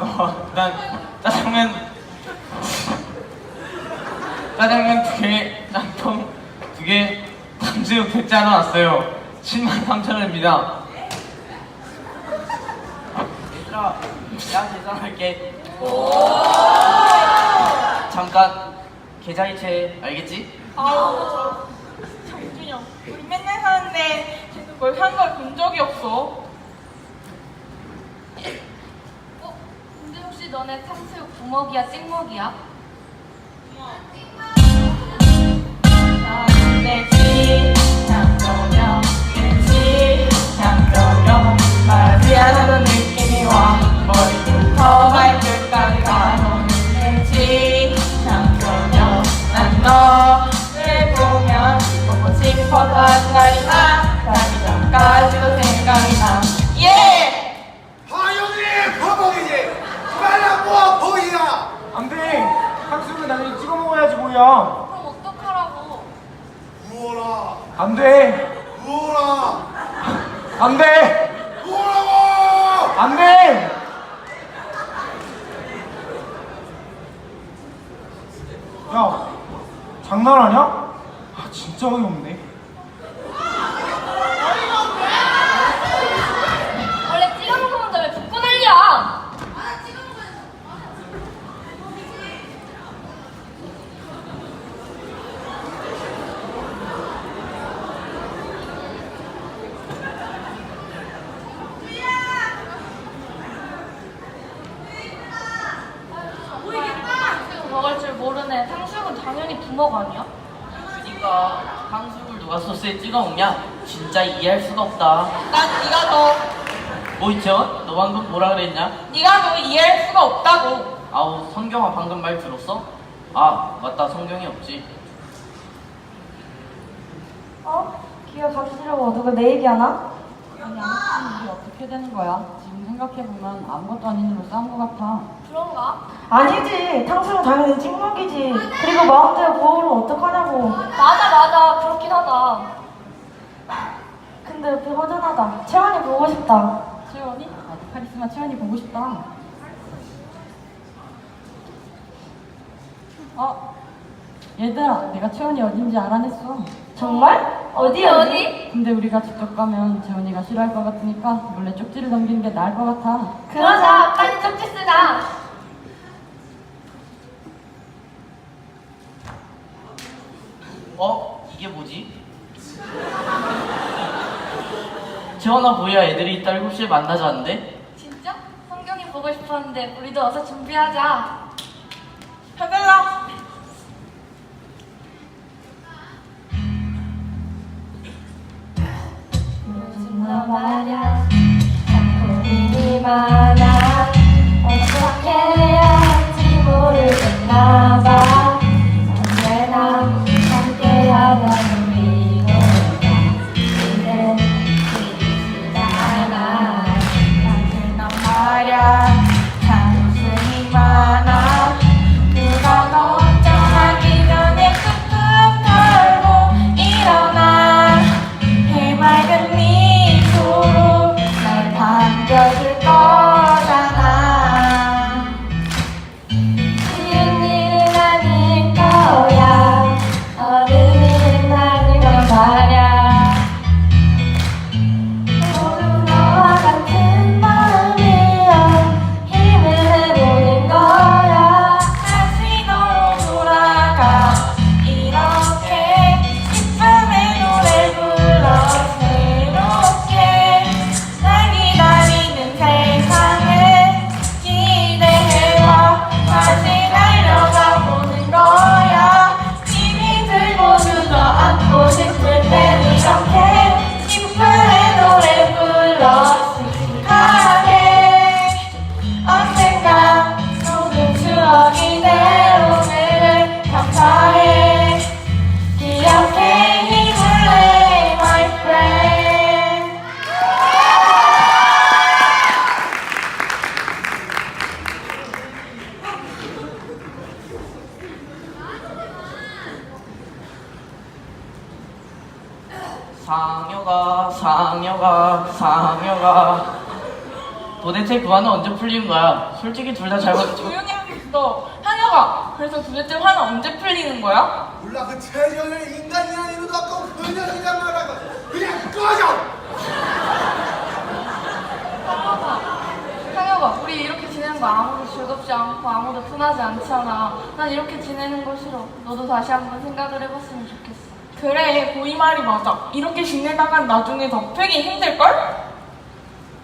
일단 짜장면 짜장면 두 개, 짬뽕 두 개, 탕수육 대짜로 왔어요. 7만 3천 원입니다. 얘들아, 내가 계산할게. 잠깐 계좌이체 알겠지? 아우 정준영 우리 맨날 사는데 쟤는 뭘 산 걸 본 적이 없어 어? 너네 탕수육 부먹이야 찍먹이야? 내지 향정 안돼. 부어라. 안돼. 부어라고. 안 돼. 야 장난하냐? 아 진짜 어이없네 원래 찍어 먹으면 왜 붓고 난리야? 탕수육 먹을 줄 모르네. 탕수육은 당연히 부 먹 아니야? 그니까 탕수육을 누가 소스에 찍어 먹냐? 진짜 이해할 수가 없다. 난 네가 더뭐 이채원? 너 방금 뭐라 그랬냐? 네가 더 이해할 수가 없다고 아우 성경아 방금 말 들었어? 아 맞다 성경이 없지. 어? 기가 잡수려고 누가 내 얘기하나? 아니 아무튼 이게 어떻게 되는 거야? 지금 생각해보면 아무것도 아닌 일로 싸운 것 같아 그런가? 아니지 탕수육 당연히 찍먹이지 그리고 마음대로 부어오면 어떡하냐고 맞아 맞아 그렇긴 하다. 근데 옆에 허전하다 채원이 보고 싶다 채원이? 나도 카리스마 채원이 보고 싶다 어? 얘들아 내가 채원이 어딘지 알아냈어 정말? 어디 어디? 근데 우리가 직접 가면 재원이가 싫어할 것 같으니까 몰래 쪽지를 넘기는 게 나을 것 같아 그러자 빨리 쪽지 쓰자. 어? 이게 뭐지? 재원아 뭐야 애들이 이따 7시에 만나자는데? 진짜? 성경이 보고 싶었는데 우리도 어서 준비하자. 서둘러 요즘 너 말야 자꾸 일이 많아 어떻게 해야 할지 모르겠나 봐 상여가 상여가 상여가 도대체 그 화는 언제 풀리는 거야? 솔직히 둘 다 잘못 조용히 하겠어. 한여가 그래서 도대체 화는 언제 풀리는 거야? 몰라 그 최전의 인간이라는 이유도 없고 그냥 그냥 말하고 그냥 꺼져 상혁아, 우리 이렇게 지내는 거 아무도 즐겁지 않고 아무도 편하지 않잖아. 난 이렇게 지내는 거 싫어. 너도 다시 한번 생각을 해봤으면 좋겠어. 그래 고이 말이 맞아. 이렇게 지내다간 나중에 더 풀기 힘들걸?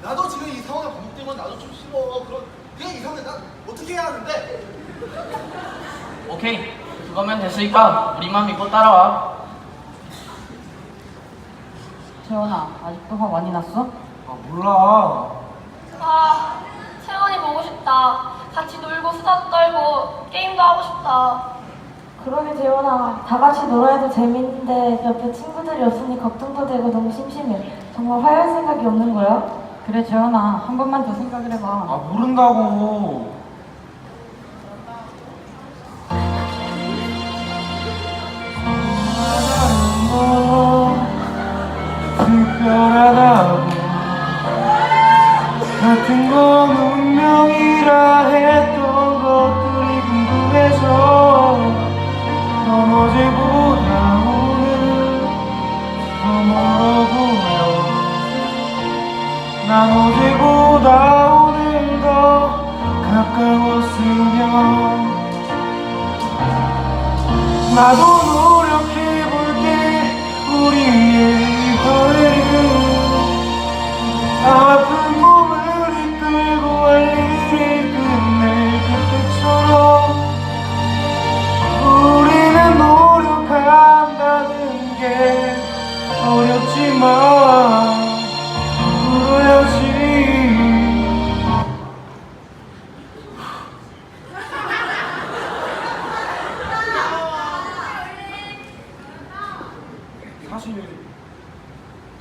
나도 지금 이 상황에 반복되면 나도 좀 싫어 그런 그냥 이상해 난 어떻게 해야 하는데 오케이 그거면 됐으니까 우리만 믿고 따라와 채원아, 아직도 화 많이 났어? 아 몰라. 아, 채원이 보고 싶다. 같이 놀고 수다도 떨고 게임도 하고 싶다. 그러게 재원아 다 같이 놀아야 도 재밌는데 옆에 친구들이 없으니 걱정도 되고 너무 심심해 정말 화해할 생각이 없는 거야? 그래, 채원아. 한 번만 더 생각을 해봐. 아 모른다고. 사랑하는 건 특별하다고 같은 건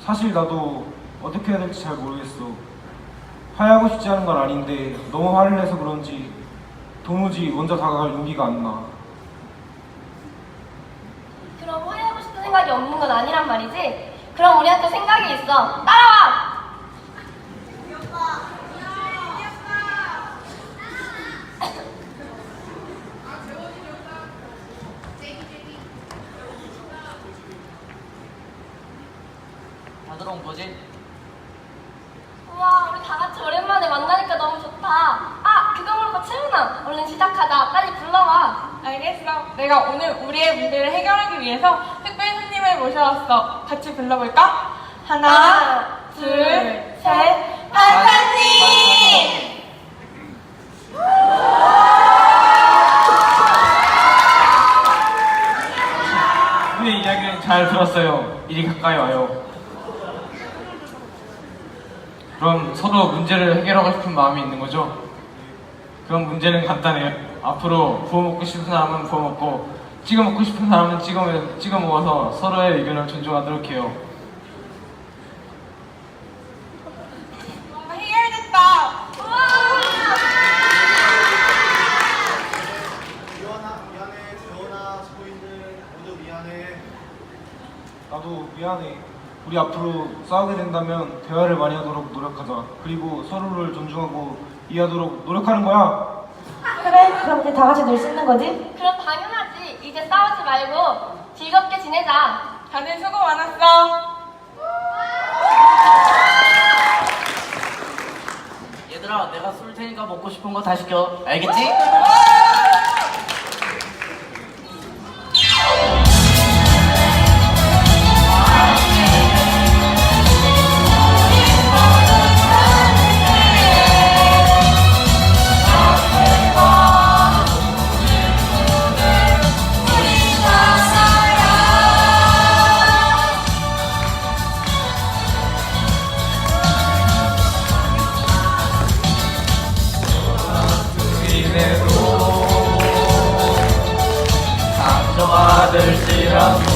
사실 나도 어떻게 해야 될지 잘 모르겠어 화해하고 싶지 않은 건 아닌데 너무 화를 내서 그런지 도무지 먼저 다가갈 용기가 안 나 그럼 화해하고 싶은 생각이 없는 건 아니란 말이지? 그럼 우리한테 생각이 있어. 따라와! 다들 온 거지? 우와, 우리 다 같이 오랜만에 만나니까 좋다. 아, 그거 모르고 채훈아, 얼른 시작하자. 빨리 불러와. 알겠어. 내가 오늘 우리의 문제를 해결하기 위해서 특별 손님을 모셔왔어. 같이 불러볼까? 하나, 하나, 둘, 둘, 셋. 셋. 판사님! 우리의 이야기는 잘 들었어요 이리 가까이 와요 그럼 서로 문제를 해결하고 싶은 마음이 있는 거죠? 그럼 문제는 간단해요. 앞으로 부어 먹고 싶은 사람은 부어 먹고 찍어 먹고 싶은 사람은 찍어, 먹- 찍어 먹어서 서로의 의견을 존중하도록 해요. 아, 해결됐다. 미안하 미안해. 재원아 수고인들 모두 미안해. 나도 미안해 우리 앞으로 싸우게 된다면 대화를 많이 하도록 노력하자 그리고 서로를 존중하고 이해하도록 노력하는 거야 그래 그럼 이제 다 같이 놀 수 있는 거지? 그럼 당연하지. 이제 싸우지 말고 즐겁게 지내자. 다들 수고 많았어. 얘들아 내가 쏠 테니까 먹고 싶은 거 다 시켜 알겠지? 받을지라도